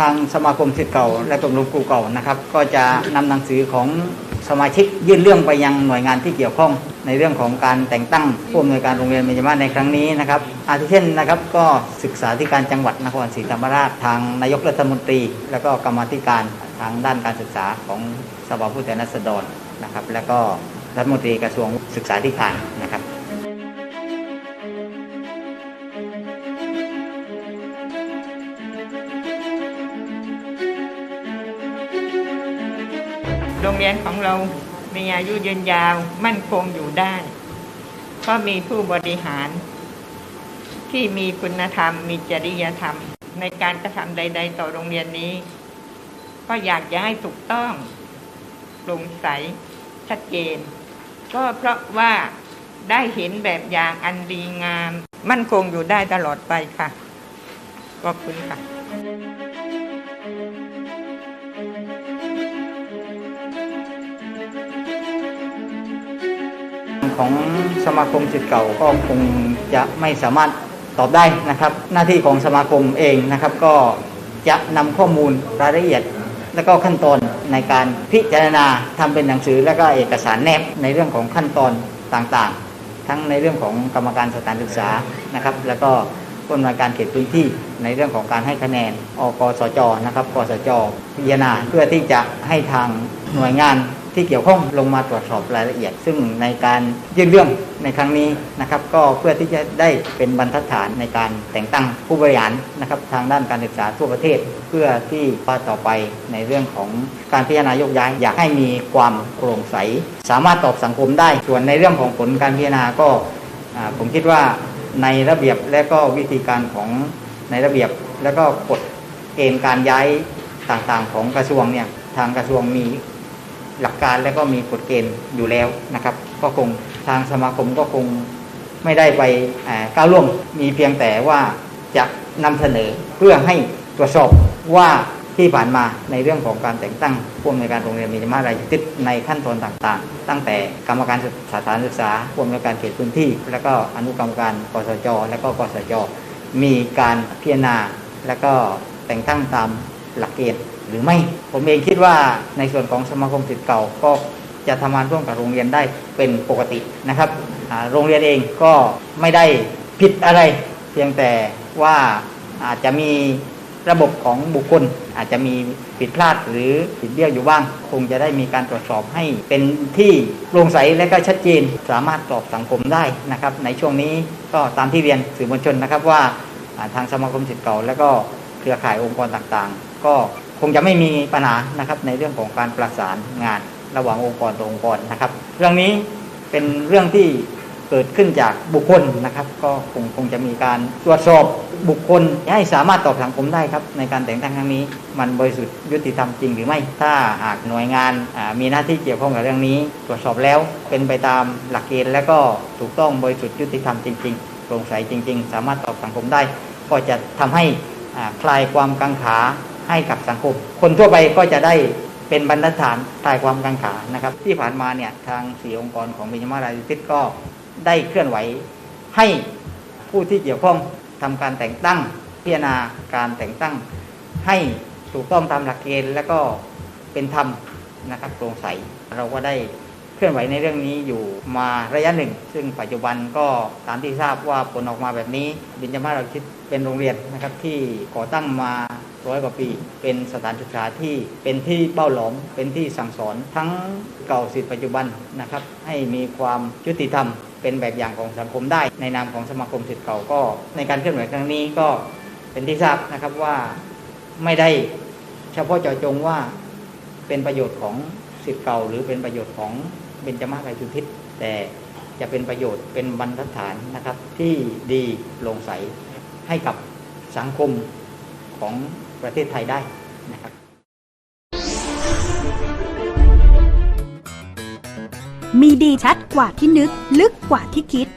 ทางสมาคมศิษย์เก่า และชมรมครูเก่านะครับ ก็จะนำหนังสือของสมาชิกยื่นเรื่องไปยังหน่วยงานที่เกี่ยวข้อง ในเรื่องของการแต่งตั้งผู้อำนวยการโรงเรียนเบญจมาศในครั้งนี้นะครับอาทิเช่นนะครับ ก็ศึกษาธิการจังหวัดนครศรีธรรมราชทางนายกรัฐมนตรี แล้วก็กรรมาธิการทางด้านการศึกษาของสภาผู้แทนราษฎรนะครับ แล้วก็รัฐมนตรีกระทรวงศึกษาธิการ โรงเรียนของเรามีอายุยืนยาวมั่นคงอยู่ได้ เพราะมีผู้บริหาร ที่มีคุณธรรม มีจริยธรรม ในการกระทำใด ๆ ต่อโรงเรียนนี้ ก็อยากจะให้ถูกต้องโปร่งใสชัดเจน ก็เพราะว่าได้เห็นแบบอย่างอันดีงาม มั่นคงอยู่ได้ตลอดไปค่ะขอบคุณค่ะ ของสมาคมจิตเก่าก็คงจะไม่สามารถตอบได้นะครับ หน้าที่ของสมาคมเองนะครับ ก็จะนำข้อมูลรายละเอียด และก็ขั้นตอนในการพิจารณาทำเป็นหนังสือและก็เอกสารแนบในเรื่องของขั้นตอนต่างๆ ทั้งในเรื่องของกรรมการสถานศึกษานะครับ แล้วก็ผู้อำนวยการเขตพื้นที่ในเรื่องของการให้คะแนนอกสจนะครับกสจพิจารณาเพื่อที่จะให้ทางหน่วยงาน ที่เกี่ยวข้องลงมาตรวจสอบรายละเอียด ซึ่งในการยื่นเรื่องในครั้งนี้นะครับก็เพื่อที่จะได้เป็นบรรทัดฐานในการแต่งตั้งผู้บริหารนะครับทางด้านการศึกษาทั่วประเทศ เพื่อที่ว่าต่อไปในเรื่องของการพิจารณายกย้าย อยากให้มีความโปร่งใส สามารถตอบสังคมได้ ส่วนในเรื่องของผลการพิจารณาก็ผมคิดว่าในระเบียบและก็วิธีการของในระเบียบและก็กฎเกณฑ์การย้ายต่างๆ ของกระทรวงเนี่ยทางกระทรวงมี หลักการและก็มีกฎเกณฑ์อยู่แล้วนะครับ ก็คงทางสมาคมก็คงไม่ได้ไปก้าวล่วงมีเพียงแต่ว่าจะนำเสนอเพื่อให้ตรวจสอบว่าที่ผ่านมาในเรื่องของการแต่งตั้งผู้อำนวยการโรงเรียนมีจมาศรายติดในขั้นตอนต่างๆ ตั้งแต่กรรมการสถานศึกษาผู้อำนวยการเขตพื้นที่ แล้วก็อนุกรรมการกสจและก็กสจมีการพิจารณา และก็แต่งตั้งตามหลักเกณฑ์ หรือไม่ ผมเองคิดว่าในส่วนของสมาคมศิษย์เก่าก็จะทำงานร่วมกับโรงเรียนได้เป็นปกตินะครับโรงเรียนเองก็ไม่ได้ผิดอะไร เพียงแต่ว่าอาจจะมีระบบของบุคคล อาจจะมีผิดพลาดหรือผิดเบี้ยวอยู่บ้าง คงจะได้มีการตรวจสอบให้เป็นที่โปร่งใสและก็ชัดเจนสามารถตอบสังคมได้นะครับ ในช่วงนี้ก็ตามที่เรียนสื่อมวลชนนะครับว่าทางสมาคมศิษย์เก่า และก็เครือข่ายองค์กรต่างๆ ก็ คงจะไม่มีปัญหานะครับในเรื่องของการประสานงานระหว่างองค์กรต่อองค์กรนะครับ เรื่องนี้เป็นเรื่องที่เกิดขึ้นจากบุคคลนะครับ ก็คงคงจะมีการตรวจสอบบุคคลให้สามารถตอบสังคมได้ครับ ในการแต่งตั้งครั้งนี้ มันบริสุทธิ์ยุติธรรมจริงหรือไม่ ถ้าหากหน่วยงานมีหน้าที่เกี่ยวข้องกับเรื่องนี้ ตรวจสอบแล้วเป็นไปตามหลักเกณฑ์และก็ถูกต้องบริสุทธิ์ยุติธรรมจริงๆโปร่งใสจริง ๆ สามารถตอบสังคมได้ ก็จะทำให้คลายความกังขา ให้กับสังคม คนทั่วไปก็จะได้เป็นบรรทัดฐานคลายความกังขานะครับ ที่ผ่านมาเนี่ยทางสี่องค์กรของเบญจมาราชิตก็ได้เคลื่อนไหว ให้ผู้ที่เกี่ยวข้องทำการแต่งตั้งพิจารณาการแต่งตั้ง ให้ถูกต้องตามหลักเกณฑ์และก็เป็นธรรมนะครับโปร่งใสเราก็ได้เคลื่อนไหวในเรื่องนี้อยู่มาระยะหนึ่ง ซึ่งปัจจุบันก็ตามที่ทราบว่าผลออกมาแบบนี้ บิญจมาราชิตเป็นโรงเรียนนะครับที่ก่อตั้งมา ร้อยกว่าปี เป็นสถานศึกษาที่เป็นที่เป้าหลอม เป็นที่สั่งสอนทั้งเก่าสิทธิปัจจุบันนะครับ ให้มีความยุติธรรม เป็นแบบอย่างของสังคมได้ ในนามของสมาคมสิทธิ์เก่าก็ ในการเคลื่อนไหวครั้งนี้ก็เป็นที่ทราบนะครับว่าไม่ได้เฉพาะเจาะจงว่าเป็นประโยชน์ของสิทธิ์เก่า หรือเป็นประโยชน์ของเบญจมาศไรจุทิศแต่จะเป็นประโยชน์เป็นบรรทัดฐานนะครับที่ดีโปร่งใสให้กับสังคม ของประเทศไทยได้นะครับมีดีชัดกว่าที่นึก ลึกกว่าที่คิด